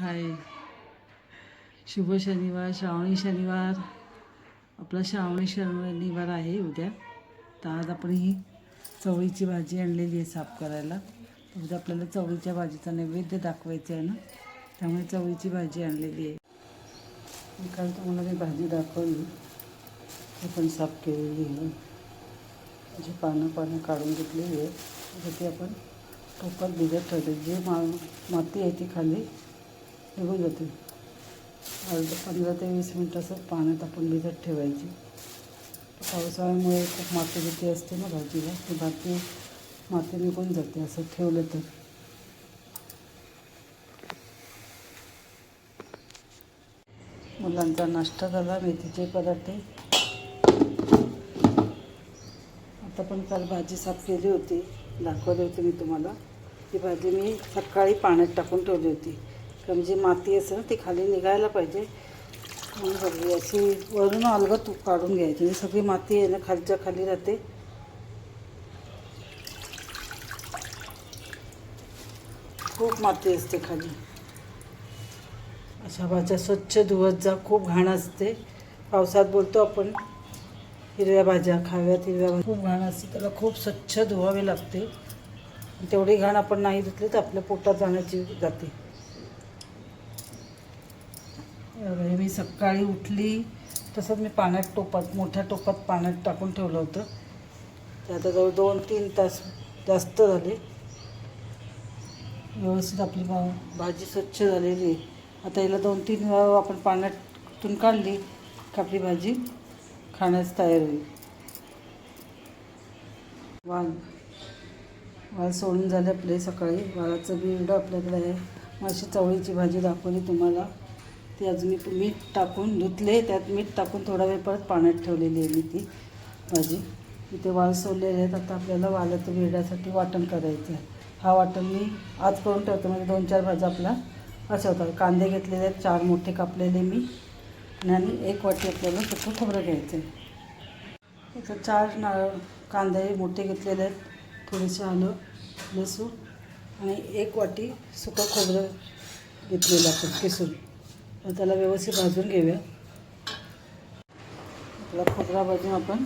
हाय. शुभ शनिवार श्रावणी शनिवार. आपला श्रावणी शनिवार आहे उद्या. तर आज आपण ही चवळीची भाजी आणलेली आहे साफ करायला. उद्या आपल्याला चवळीच्या भाजीचा नैवेद्य दाखवायचा आहे ना? त्यामुळे चवळीची भाजी आणलेली आहे. मी काल तुम्हाला मी भाजी दाखवली ती पण साफ केलेली आहे. जी पानं पानं काढून घेतलेली आहे तर ती आपण टोपात भिजत ठेवते. जी मा माती आहे ती खाली निघून जाते अर्ध पंधरा ते वीस मिनटं असं पाण्यात आपण भिजत ठेवायची. पावसाळ्यामुळे खूप माती भीती असते ना भाजीला ती माती माती निघून जाते असं ठेवलं तर. मुलांचा नाश्ता झाला मेथीचे पराठे. आता पण काल भाजी साफ केली होती दाखवली होती मी तुम्हाला. ती भाजी मी सकाळी पाण्यात टाकून ठेवली होती. कारण जी माती असते ना ती खाली निघायला पाहिजे. सगळी अशी वरून अलगत तूप काढून घ्यायची. म्हणजे सगळी माती आहे ना खालच्या खाली राहते. खूप माती असते खाली. अशा भाज्या स्वच्छ धुवत जा खूप घाण असते. पावसात बोलतो आपण हिरव्या भाज्या खाव्यात हिरव्या भाज्या. खूप घाण असते त्याला खूप स्वच्छ धुवावे लागते. तेवढी घाण आपण नाही धुतली तर आपल्या पोटात जाण्याची जाते. हे मी सकाळी उठली तसंच मी पाण्यात टोपात मोठ्या टोपात पाण्यात टाकून ठेवलं होतं. ते आता जवळ दोन तीन तास जास्त झाले. व्यवस्थित आपली भा भाजी स्वच्छ झालेली आहे. आता हिला दोन तीन वेळा आपण पाण्यातून काढली की आपली भाजी खाण्यास तयार होईल. वाल वाल सोडून झाले आपले सकाळी. वालाचं बिरडं आपल्याकडे आहे. माशी चवळीची भाजी दाखवली तुम्हाला. ती अजून मी मीठ टाकून धुतले. त्यात मीठ टाकून थोडा वेळ परत पाण्यात ठेवलेली आहे मी ती भाजी. इथे वाल सोडलेले आहेत. आता आपल्याला वालाचं बिरड्यासाठी वाटण करायचं आहे. हा वाटण मी आज करून ठेवतो. म्हणजे दोन चार भाज्या आपला असं होतात. कांदे घेतलेले आहेत. चार मोठे कापलेले मी. आणि एक वाटी आपल्याला सुकं खोबरं घ्यायचं आहे. इथं चार नारळ कांदे मोठे घेतलेले आहेत. थोडेसे आलं लसूण आणि एक वाटी सुकं खोबरं घेतलेलं आपण किसून. त्याला व्यवस्थित भाजून घेऊया. आपला खोबरा भाजून आपण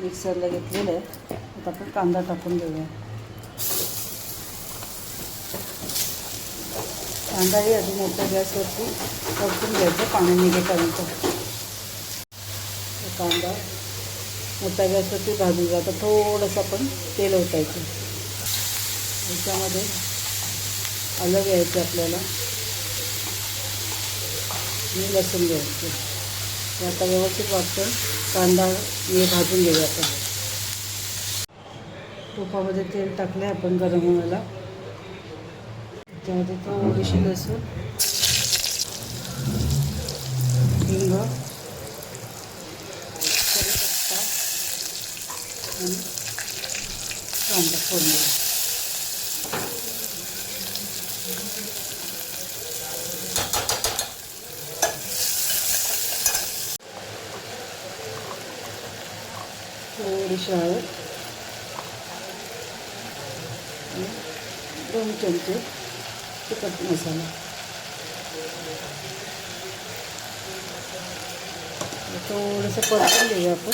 मिक्सरला घेतलेलं आहे. आता आपण कांदा टाकून घेऊया. कांदाही आधी मोठ्या गॅसवरती परतून घ्यायचं पाणी निघेपर्यंत. कांदा मोठ्या गॅसवरती भाजून जातं थोडंसं आपण तेल ओतायचं. याच्यामध्ये आलं घ्यायचं आपल्याला. मी लसूण घ्यायचं. आता व्यवस्थित वाटतं कांदा हे भाजून घेऊया आता. तुपामध्ये तेल टाकले आपण गरम होण्याला त्यामध्ये तो थोडीशी लसूण हिंग कढीपत्ता आणि कांदा फोडणी थोडीशी हळद दोन चमचे तिखट मसाला. थोडंसं परतून घेऊया आपण.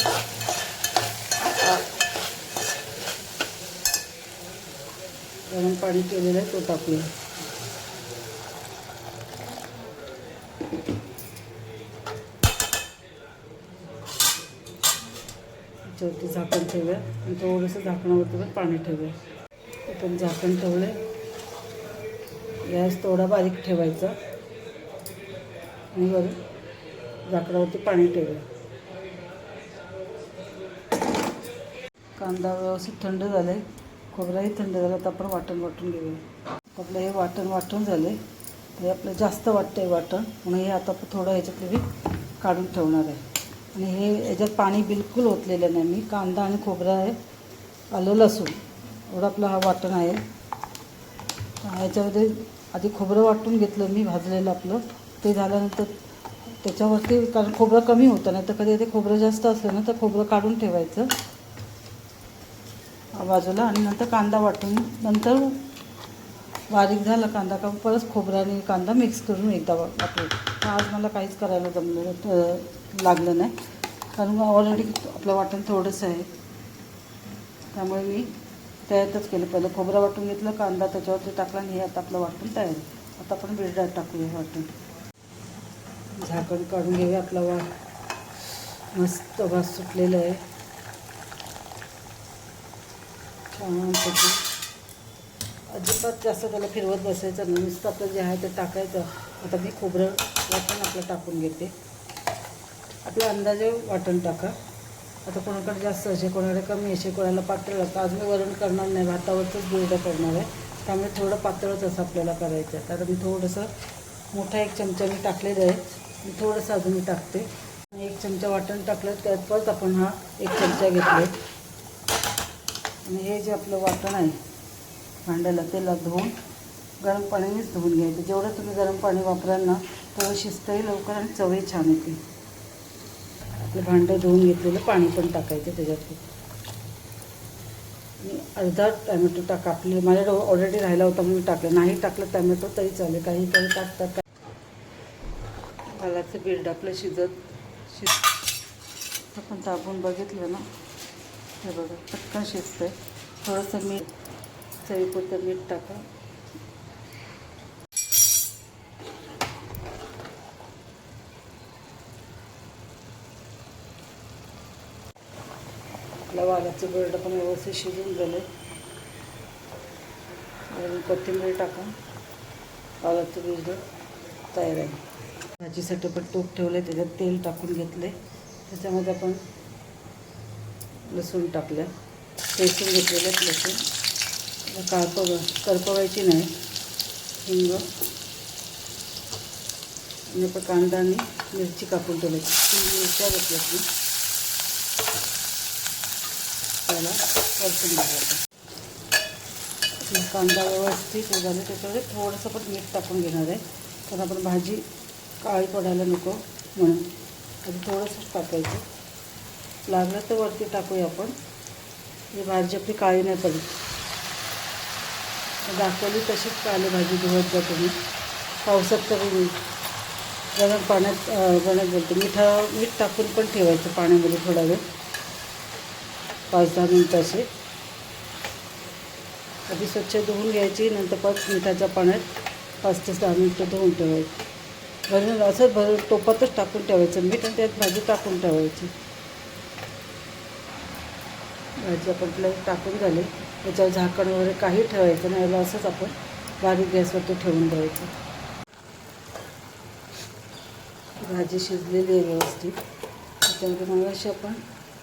गरम पाणी केलेलं आहे तो टाकूया. त्याच्यावरती झाकण ठेवूया आणि थोडंसं झाकणावरती पण पाणी ठेवूया. आपण झाकण ठेवलं गॅस थोडा बारीक ठेवायचा. आणि वर झाकणावरती पाणी ठेवूया. कांदा व्यवस्थित थंड झाला आहे खोबराही थंड झाला तर आपण वाटण वाटून घेऊया. आपलं हे वाटण वाटून झाले हे आपलं जास्त वाटतं आहे वाटण म्हणून हे आता थोडं ह्याच्यातलं मी काढून ठेवणार आहे. आणि हे याच्यात पाणी बिलकुल ओतलेलं नाही. मी कांदा आणि खोबरं आहे आलं लसूण. एवढं आपलं हा वाटण आहे. ह्याच्यामध्ये आधी खोबरं वाटून घेतलं मी भाजलेलं आपलं. ते झाल्यानंतर त्याच्यावरती कारण खोबरं कमी होतं नाही तर कधी ते खोबरं जास्त असलं ना तर खोबरं काढून ठेवायचं. बाजूला आणि नंतर कांदा वाटून नंतर बारीक झाला कांदा का परत खोबरा आणि कांदा मिक्स करून एकदा वापरू आज मला काहीच करायला जमलं लागलं नाही. कारण ऑलरेडी आपलं वाटण थोडंसं आहे. त्यामुळे मी तयारच केलं. पहिलं खोबरं वाटून घेतलं कांदा त्याच्यावरती टाकला आणि हे आता आपलं वाटण तयार आता आपण बिरडाळ टाकूया हे वाटण. झाकण काढून घेऊया आपला वा मस्त वास सुटलेला आहे. छानपैकी अजिबात जास्त त्याला फिरवत बसायचं नाही. नुसतं आपलं जे आहे ते टाकायचं. आता मी खोबरं वाटण आपलं टाकून घेते. आपल्या अंदाजे वाटण टाका. आता कोणाकडे जास्त असे कोणाकडे कमी असे कोणाला पातळ लागतं आज मी वरण करणार नाही. भातावरचंच गुरडं करणार आहे. त्यामुळे थोडं पातळच असं आपल्याला करायचं आहे. तर मी थोडंसं मोठा एक चमचा मी टाकलेलं आहे. मी थोडंसं अजून मी टाकते. आणि एक चमचा वाटण टाकलं त्यात परत आपण हा एक चमचा घेतले आणि हे जे आपलं वाटण आहे भांड्याला त्याला धुवून गरम पाण्यानेच धुवून घ्यायचं. जेवढं तुम्ही गरम पाणी वापराल ना तेवढं शिजतही लवकर आणि चवही छान येते. आपलं भांडं धुवून घेतलेलं पाणी पण टाकायचं त्याच्यात मी अर्धा टॅमॅटो टाका आपली डो ऑलरेडी राहिला होता म्हणून टाकलं. नाही टाकलं टॅमॅटो तरी चालेल काही काही टाकतात का भालाचं बिर्ड आपलं शिजत शिज आपण दाबून बघितलं ना? हे बघा पटकन शिजतं थोडंसं मी मीठ मीठ टाका. आपल्या वालाचं बिरडं पण व्यवस्थित शिजून झालं आणि कोथिंबीर टाका. वालाचं बिरडं तयार आहे. भाजीसाठी पण तूप ठेवलं आहे त्याच्यात तेल टाकून घेतले त्याच्यामध्ये आपण लसूण टाकलं ठेचून घेतलेलं लसूण. काळपव करपवायची नाही. हिंग आणि आता कांदा आणि मिरची कापून ठेवायची. तीन मिरच्या घेतल्या मी त्याला परतून घ्यायचं. कांदा व्यवस्थित हे झालं त्याच्यामध्ये थोडंसं पण मीठ टाकून घेणार आहे. कारण आपण भाजी काळी पडायला नको म्हणून. आधी थोडंसंच टाकायचं. लागलं तर वरती टाकूया आपण. ही भाजी आपली काळी नाही पडली दाखवली तशीच पालेभाजी भाजी धुवत जा तुम्ही. पावसात तरी गरम पाण्यात अं, गरम मिठा मीठ टाकून पण ठेवायचं पाण्यामध्ये थोडा वेळ. पाच दहा मिनटं असे. आधी स्वच्छ धुवून घ्यायची नंतर पाच मिठाच्या पाण्यात पाच ते सहा मिनटं धुवून ठेवायची. भरून असंच भरून टोपातच टाकून ठेवायचं. मीठ आणि त्यात भाजी टाकून ठेवायची. भाजी आपण टाकून झाली. त्याच्यावर झाकण वगैरे काही ठेवायचं नाही याला असंच आपण बारीक गॅसवरती ठेवून द्यायचं. भाजी शिजलेली आहे व्यवस्थित. त्याच्यामध्ये मग अशी आपण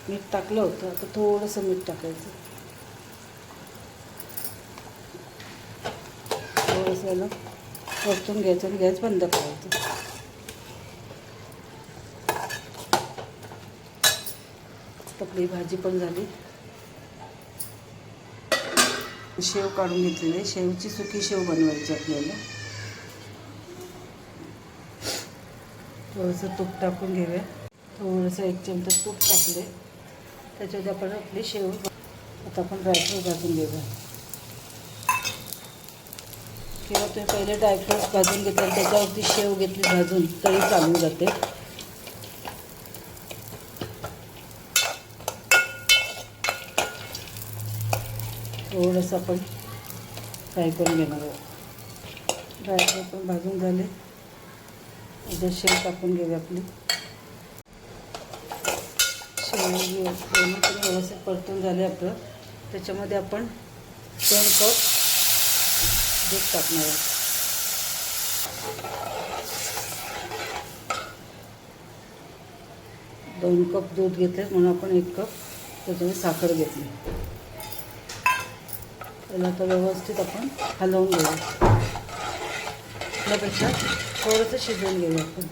मीठ टाकलं होतं आता थोडंसं मीठ टाकायचं. थोडंसं याला परतून घ्यायचं आणि गॅस बंद करायचं. आपली भाजी पण झाली. शेव काढून घेतलेली शेवची सुकी शेव बनवायची आपल्याला. थोडंसं तूप टाकून घेऊया. थोडंसं एक चमचा तूप टाकले त्याच्यामध्ये आपण आपली शेव आता आपण ड्रायफ्रूट भाजून घेऊया. किंवा तुम्ही पहिले ड्रायफ्रूट्स भाजून घेतले त्याच्यावरती शेव घेतली भाजून तरी चालून जाते. थोडंसं आपण फ्राय करून घेणार आहोत. ड्रायफ्रूट पण भाजून झाले. उद्या शेव टाकून घेऊ आपली. शेव व्यवस्थित परतून झाले आपलं. त्याच्यामध्ये आपण दोन कप दूध टाकणार आहोत. दोन कप दूध घेतले म्हणून आपण एक कप त्याच्यामध्ये साखर घेतली. त्याला आता व्यवस्थित आपण हलवून घेऊ. त्यापेक्षा थोडंसं शिजवून घेऊ आपण.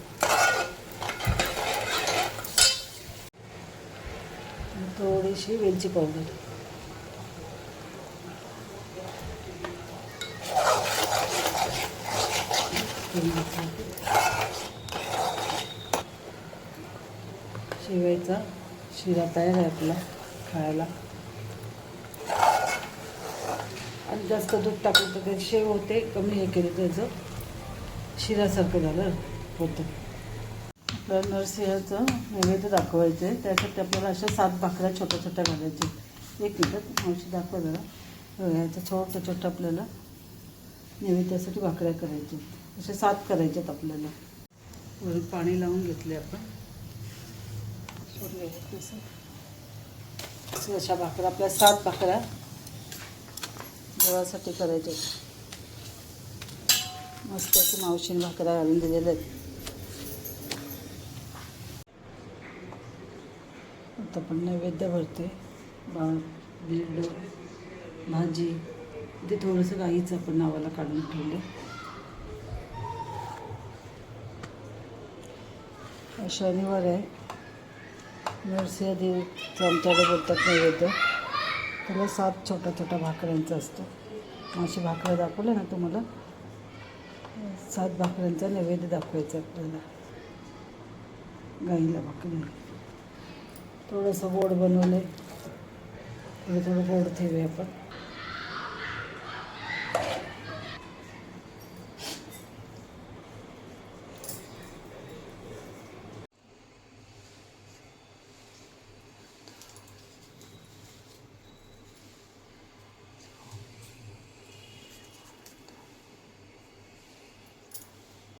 थोडीशी वेलची पावडर शिवायचा शिरा तयार आहे आपला खायला आणि जास्त दूध टाकलं तर ते शेव होते कमी हे केलं त्याचं. शिऱ्यासारखं झालं होतं तर नरसिंहाचं नैवेद्य दाखवायचं आहे. त्यासाठी आपल्याला अशा सात भाकऱ्या छोट्या छोट्या घालायच्या एक मिनिटात मावशी दाखवा जरा. ह्याचं छोटं छोटं आपल्याला नैवेद्यासाठी भाकऱ्या करायच्या अशा सात करायच्यात आपल्याला. वरून पाणी लावून घेतले आपण. सोडले तसं अशा भाकऱ्या आपल्या सात भाकऱ्या. देवासाठी करायचे. मस्त असं मावशीने भाकऱ्या घालून दिलेल्या आहेत. आता पण नैवेद्य भरते. भात बिरड भाजी. ते थोडंसं गाईचं आपण नावाला काढून ठेवले. शनिवार आहे. नरसिंह देवीचं आमच्याकडे बोलतात नैवेद्य. त्याला सात छोट्या छोट्या भाकऱ्यांचं असतं. अशी भाकरं दाखवलं ना तुम्हाला? सात भाकऱ्यांचा नैवेद्य दाखवायचा आपल्याला. गाईला भाकरी. थोडंसं गोड बनवलं थोडं थोडं गोड ठेवूया आपण.